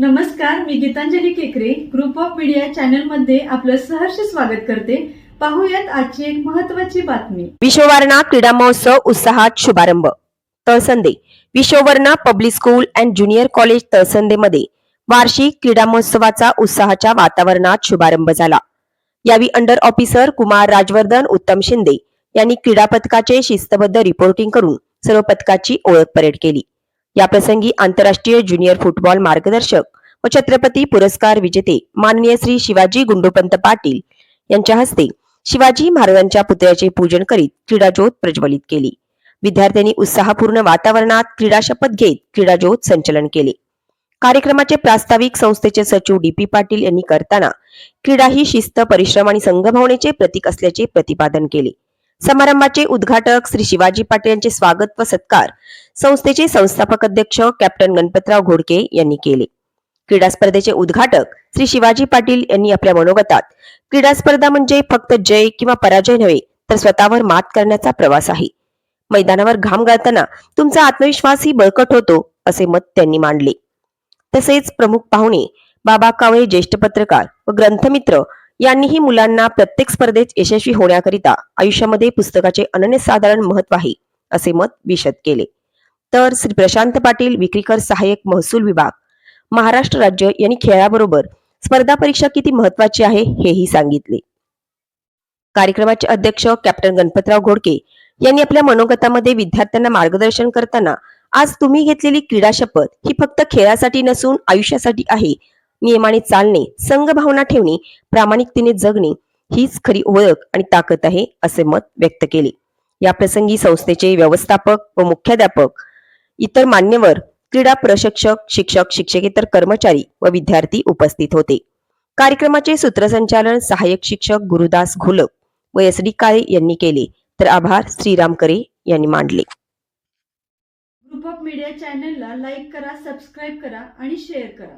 नमस्कार मी गीतांजली केकरे. Group of media चॅनलमध्ये आपलं सहर्ष स्वागत करते. पाहूयात आजची एक महत्वाची बातमी. विश्ववर्णा क्रीडा महोत्सव उत्साहात शुभारंभ. Talsande. Vishwavarna public school and junior college Talsande मध्ये वार्षिक क्रीडा महोत्सवाचा उत्साहाच्या वातावरणात शुभारंभ झाला. यावेळी अंडर ऑफिसर कुमार राजवर्धन उत्तम शिंदे यांनी क्रीडा पथकाचे शिस्तबद्ध रिपोर्टिंग करून सर्व पथकाची ओळख परेड केली. याप्रसंगी आंतरराष्ट्रीय ज्युनियर फुटबॉल मार्गदर्शक व छत्रपती पुरस्कार विजेते माननीय श्री शिवाजी गुंडोपंत पाटील यांच्या हस्ते शिवाजी महाराजांच्या पुतळ्याचे पूजन करीत क्रीडाज्योत प्रज्वलित केली. विद्यार्थ्यांनी उत्साहपूर्ण वातावरणात क्रीडा शपथ घेत क्रीडाज्योत संचलन केले. कार्यक्रमाचे प्रास्ताविक संस्थेचे सचिव डी पी पाटील यांनी करताना क्रीडा ही शिस्त परिश्रम आणि संघभावनेचे प्रतीक असल्याचे प्रतिपादन केले. समारंभाचे उद्घाटक श्री शिवाजी पाटील यांचे स्वागत व सत्कार संस्थेचे संस्थापक अध्यक्ष कॅप्टन गणपतराव घोडके यांनी केले. क्रीडा स्पर्धेचे उद्घाटक श्री शिवाजी पाटील यांनी आपल्या मनोगतात. क्रीडा स्पर्धा म्हणजे फक्त जय किंवा पराजय नव्हे तर स्वतःवर मात करण्याचा प्रवास आहे. मैदानावर घाम गाळताना तुमचा आत्मविश्वासही बळकट होतो असे मत त्यांनी मांडले. तसेच प्रमुख पाहुणे बाबा कावळे ज्येष्ठ पत्रकार व ग्रंथमित्र यांनीही मुलांना प्रत्येक स्पर्धेत यशस्वी होण्याकरिता आयुष्यामध्ये पुस्तकाचे अनन्यसाधारण महत्त्व आहे असे मत विशद केले. तर श्री प्रशांत पाटील विक्रीकर सहाय्यक महसूल विभाग महाराष्ट्र राज्य यांनी खेळाबरोबर स्पर्धा परीक्षा किती महत्वाची आहे हेही सांगितले. कार्यक्रमाचे अध्यक्ष कॅप्टन गणपतराव घोडके यांनी आपल्या मनोगतामध्ये विद्यार्थ्यांना मार्गदर्शन करताना आज तुम्ही घेतलेली क्रीडा शपथ ही फक्त खेळासाठी नसून आयुष्यासाठी आहे नियमाने चालणे संघभावना ठेवणे प्रामाणिकतेने जगणे हीच खरी ओळख आणि ताकद आहे असे मत व्यक्त केले. या प्रसंगी संस्थेचे व्यवस्थापक व मुख्याध्यापक इतर मान्यवर क्रीडा प्रशिक्षक शिक्षक शिक्षकेतर कर्मचारी व विद्यार्थी उपस्थित होते. कार्यक्रमाचे सूत्रसंचालन सहाय्यक शिक्षक गुरुदास घोलक व एस डी काळे यांनी केले. तर आभार श्रीराम करे यांनी मांडले. ग्रुप ऑफ मीडिया चॅनलला लाईक करा सबस्क्राईब करा आणि शेअर करा.